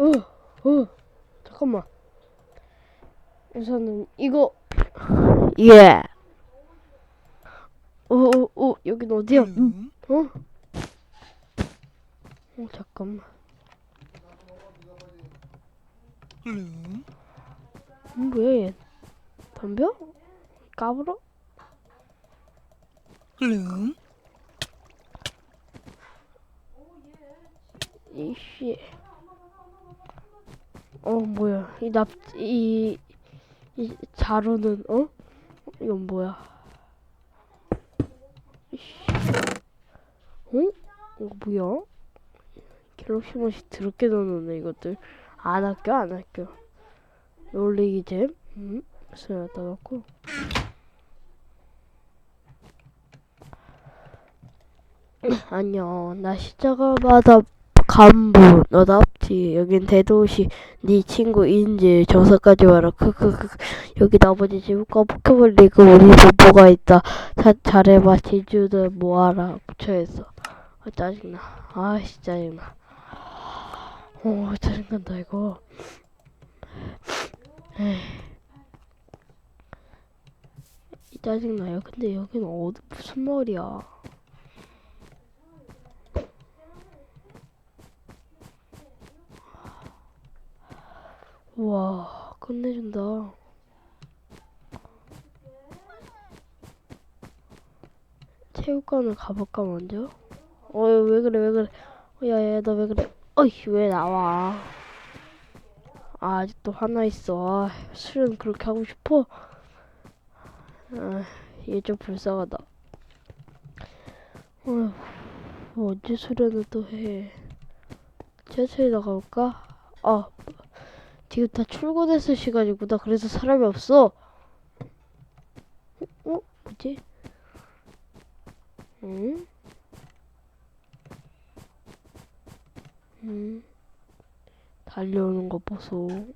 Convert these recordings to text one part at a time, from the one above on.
어, 어, 잠깐만. 우선은 이거 예. 어, 어, 어, 여긴 어디야? 음, 어? 어, 잠깐만. 음, 왜? 얘? 덤벼? 까불어? 이씨. 어, 뭐야. 이 납, 이, 이 자루는, 어? 이건 뭐야. 어? 이거 뭐야? 갤럭시 맛이 더럽게 넣어놓네, 이것들. 안 아껴, 안 아껴. 놀리기 잼? 음? 쓰여다 놓고. 안녕. 나 십자가마다 간부 너 답지 여긴 대도시 네 친구 인질 정서까지 와라. 크크크 여기 나머지 집과 포켓몬리그 우리 보보가 있다. 자, 잘해봐. 지주들 모아라. 붙여있어 아 짜증나. 아씨 짜증나. 오 짜증난다 이거. 에이. 이 짜증나요? 근데 여기는 어디 무슨 말이야 우 와 끝내준다. 체육관을 가볼까 먼저? 어왜 그래 왜 그래? 야야 너 왜 그래? 어이 왜 나와? 아 아직도 화나 있어. 아, 술은 그렇게 하고 싶어? 아, 얘좀 불쌍하다. 어휴 뭐 언제 수련을 또해? 지하철에 나가볼까? 아 지금 다 출근했을 시간이구나. 그래서 사람이 없어. 어? 어? 뭐지? 응? 응? 달려오는 거 보소.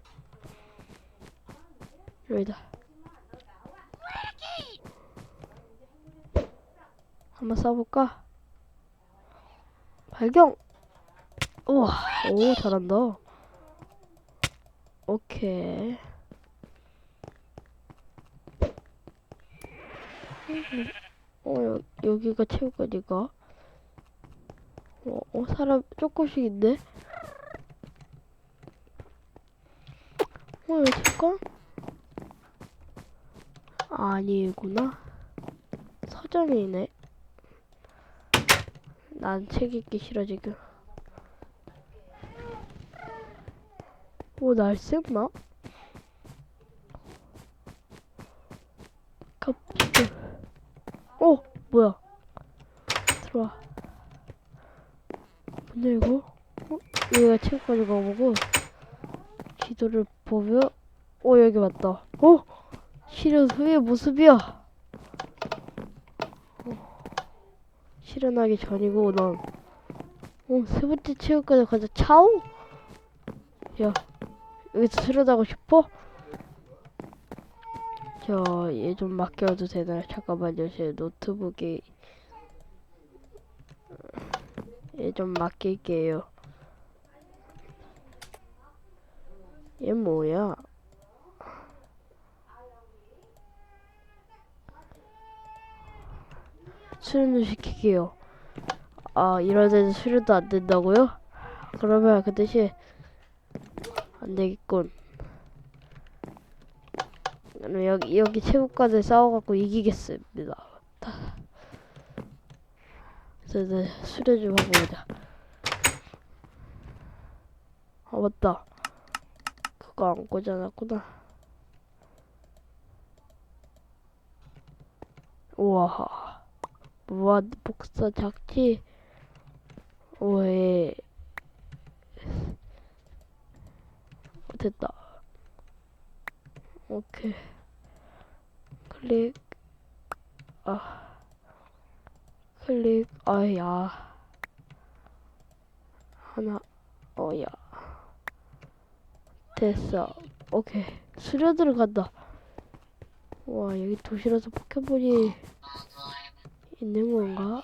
여기다. 한번 써볼까? 발견! 우와, 오, 잘한다. 오케이. 어, 여, 여기가 체육관이가? 어, 어, 사람 조금씩 있네? 어, 여기 체육관? 아니구나. 서점이네. 난 책 읽기 싫어, 지금. 오, 날쌘나? 갑자기. 어, 뭐야? 들어와. 문 열고, 어, 여기가 체육관이 가보고, 지도를 보면, 어, 여기 맞다. 어? 실현 후의 모습이야. 어, 실현하기 전이고, 넌. 어, 세 번째 체육관에 가자. 차오? 야, 여기서 수련하고 싶어? 저 얘 좀 맡겨도 되나요? 잠깐만요 제 노트북이 얘 좀 맡길게요 얘 뭐야? 수련을 시킬게요 아 이런 데는 수련도 안 된다고요? 그러면 그 대신 안 되겠군. 그럼 여기 여기 체육관에 싸워갖고 이기겠습니다. 그래서 이제 수련 좀 하고 오자. 아 맞다. 그거 안 꽂아놨구나. 우와. 무한 복사 작지? 왜 됐다. 오케이. 클릭. 아. 클릭. 아야. 하나. 어야. 됐어. 오케이. 수련 들어간다. 와, 여기 도시라서 포켓몬이 있는 건가?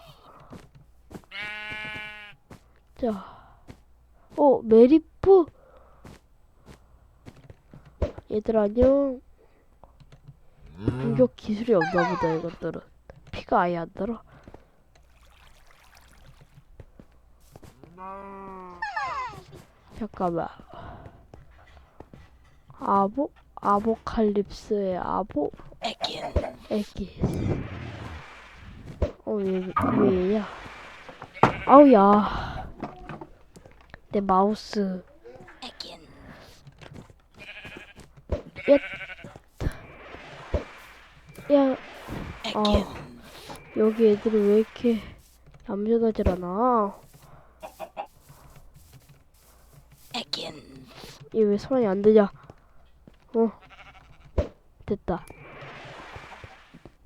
자. 어, 메리프? 얘들 안녕. 공격 기술이 없나 보다 이것들은. 피가 아예 안 들어. 잠깐만. 아보 아보칼립스의 아보 애긴 애기. 어왜 왜야? 아우야. 내 마우스. 애긴 야 애긴 어. 여기 애들이 왜 이렇게 얌전하질 않아? 얘 왜 소환이 안 되냐? 어 됐다.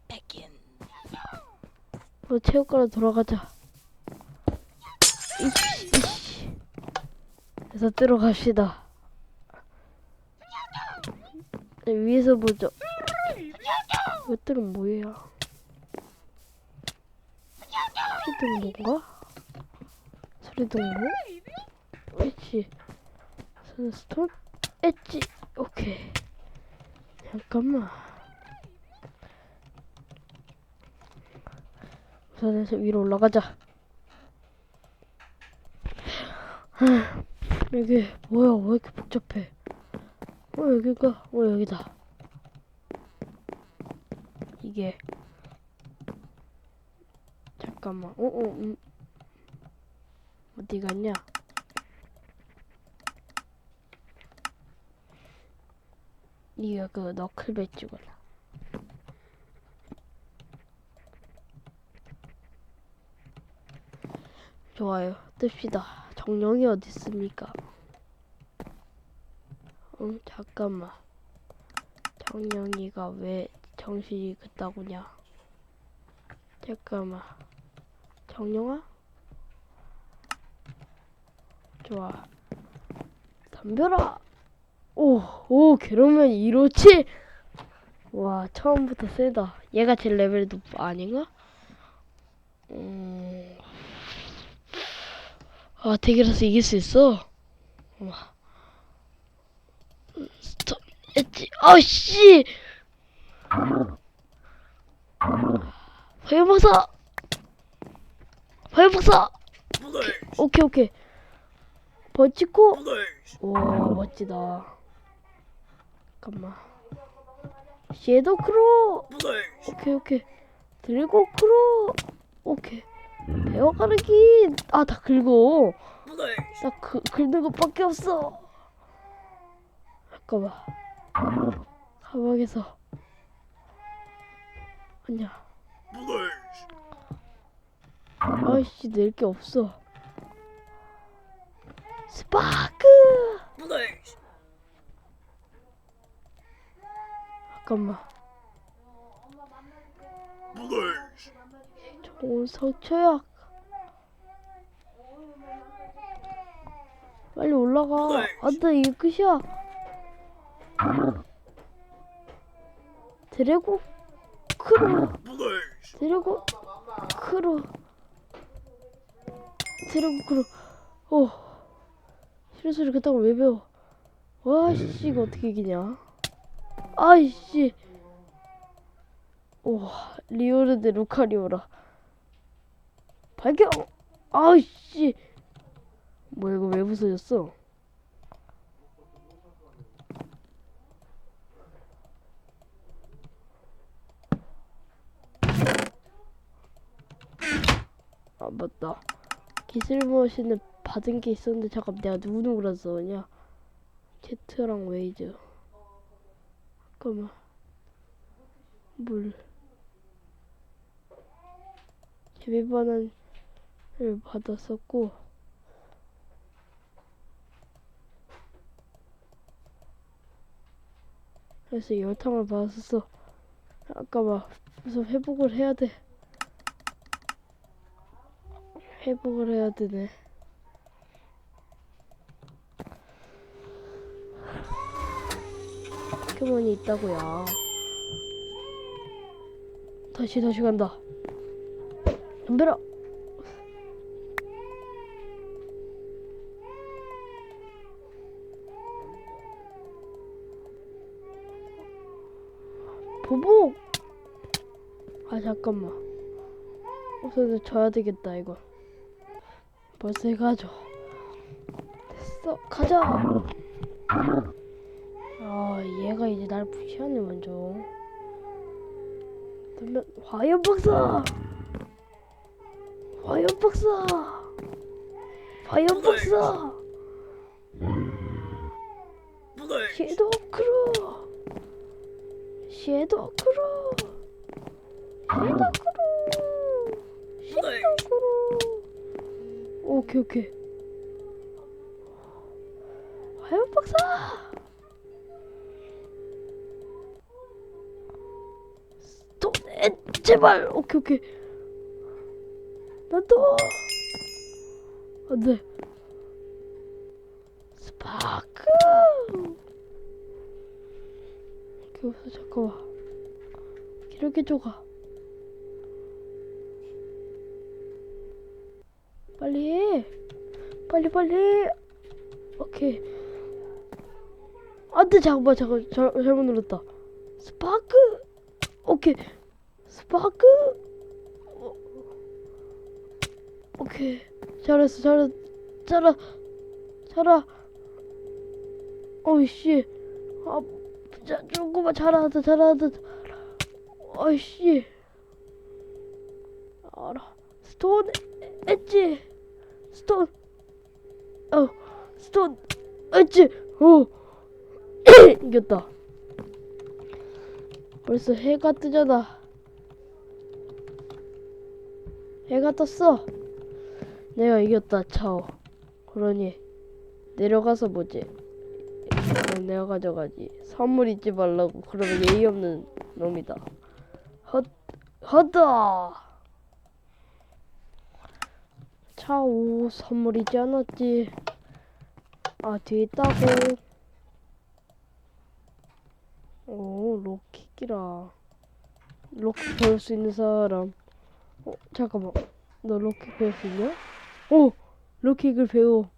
애긴 어 체육관으로 돌아가자. 이씨 이씨. 그래서 들어갑시다. 네, 위에서 보죠. 이것들은 뭐예요? 소리동뭔가? 소리동뭐? 엣지 선스톤? 엣지 오케이 잠깐만 우선에서 위로 올라가자 하, 여기 뭐야 왜 이렇게 복잡해 어 여기가 어 여기다. 이게. 잠깐만. 어어 음. 어디 갔냐? 이거 그 너클 배지구나 좋아요. 뜹시다. 정령이 어디 있습니까 응 잠깐만 정령이가 왜 정신이 그따구냐 잠깐만 정령아 좋아 덤벼라 오, 오, 괴로우면 157! 와, 처음부터 세다. 얘가 제일 레벨이 높, 아닌가? 음. 아, 대결에서 이길 수 있어? 와. 스톱, 엣지, 아우씨! 화요박사! 화요박사! 오케이, 오케이. 버티고, 와, 멋지다. 잠깐만. 섀도우 크로! 오케이, 오케이. 드래곤 크로! 오케이. 배워 가르기! 아, 다 긁어. 나 그, 긁는 것밖에 없어. 잠깐만. 가방에서. 아니야. 아이씨, 낼 게 없어. 스파크! 잠깐만. 좋은 성초약. 빨리 올라가. 안돼 이게 끝이야. 드래곤 크로. 드래곤 크로. 드래곤 크로. 어. 실수를 그따고 왜 배워? 와씨 이거 어떻게 이기냐? 아이씨. 오 리오르 데 루카리오라. 발견. 아이씨. 뭐야 이거 왜 부서졌어? 아 맞다. 기술 머신을 받은 게 있었는데 잠깐 내가 누구 누구랑 써냐? 제트랑 웨이즈. 잠깐만. 물. 재배반환을 받았었고. 그래서 열탕을 받았었어. 잠깐만. 우선 회복을 해야 돼. 회복을 해야 되네. 포켓몬이 있다고요. 다시 다시 간다. 덤벼라. 보복 아 잠깐만 우선 져야 되겠다 이거 벌써 해가죠 됐어. 가자. 아 얘가 이제 날 무시하네 먼저. 그러면 화염 박사! 화염 박사! 화염 박사! 섀도우 크루! 섀도우 크루! 섀도우 크루! 섀도우 크루 오케이 오케이. 화염 박사! 스톤 에 제발! 오케이 오케이. 나도! 안돼. 스파크! 여기서 잠깐만. 이렇게 줘가 빨리 해. 빨리 빨리 오케이. 안돼 잠깐만 잠깐 잘, 잘못 눌렀다. 스파크. 오케이. 스파크. 어. 오케이. 잘했어 잘했어 잘하 잘하. 어이씨. 아 자, 조금만 잘하다 잘하다 어이씨. 알아. 스톤 엣지 스톤. 어 스톤. 엣지. 어 이겼다. 벌써 해가 뜨잖아. 해가 떴어. 내가 이겼다. 차오. 그러니 내려가서 뭐지? 내가 가져가지. 선물 잊지 말라고. 그러면 예의 없는 놈이다. 헛 헛다 차오 선물 잊지 않았지? 아 뒤에 있다고. 오 록킥이라. 록킥 배울 수 있는 사람. 어 잠깐만. 너 록킥 배울 수 있냐? 오! 록킥을 배워.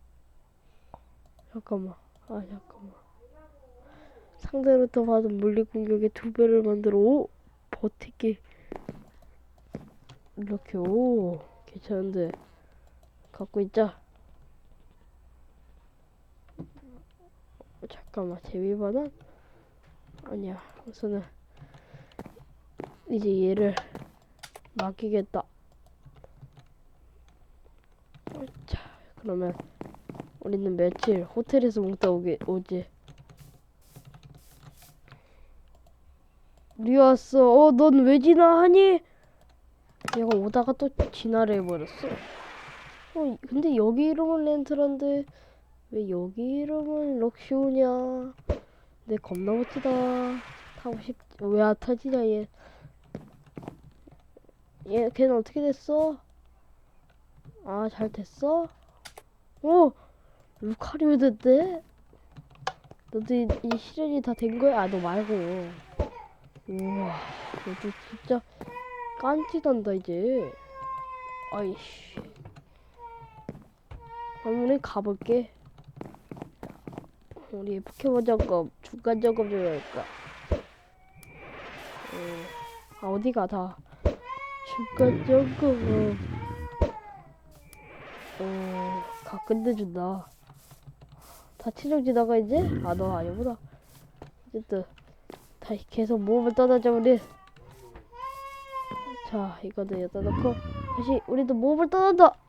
잠깐만. 아 잠깐만. 상대로부터 받은 물리 공격의 두 배를 만들어. 오! 버티기. 이렇게 오! 괜찮은데 갖고 있자 어, 잠깐만 재미반환 아니야 우선은 이제 얘를 맡기겠다. 자 그러면 우리는 며칠 호텔에서 먹다 오게 오지? 우리 왔어. 어 넌 왜 지나하니? 얘가 오다가 또 진화를 해버렸어 어 근데 여기 이름은 렌트란데 왜 여기 이름은 럭시오냐 내 겁나 멋지다 타고 싶 왜 안 타지냐 얘 얘, 걔는 어떻게 됐어? 아, 잘 됐어? 오! 루카리오 됐대? 너도 이, 이 실현이 다 된 거야? 아, 너 말고. 우와, 너도 진짜 깐지단다, 이제. 아이씨. 우리 가볼게. 우리 포켓몬 점검, 중간 점검 좀 할까? 음, 아, 어디가 다. 중간 점검. 어, 가 끝내준다. 다 치정 지나가 이제? 아, 너 아니구나. 어쨌든 다시 계속 모험을 떠나자 우리. 자, 이거는 여기다 놓고 다시 우리도 모험을 떠난다.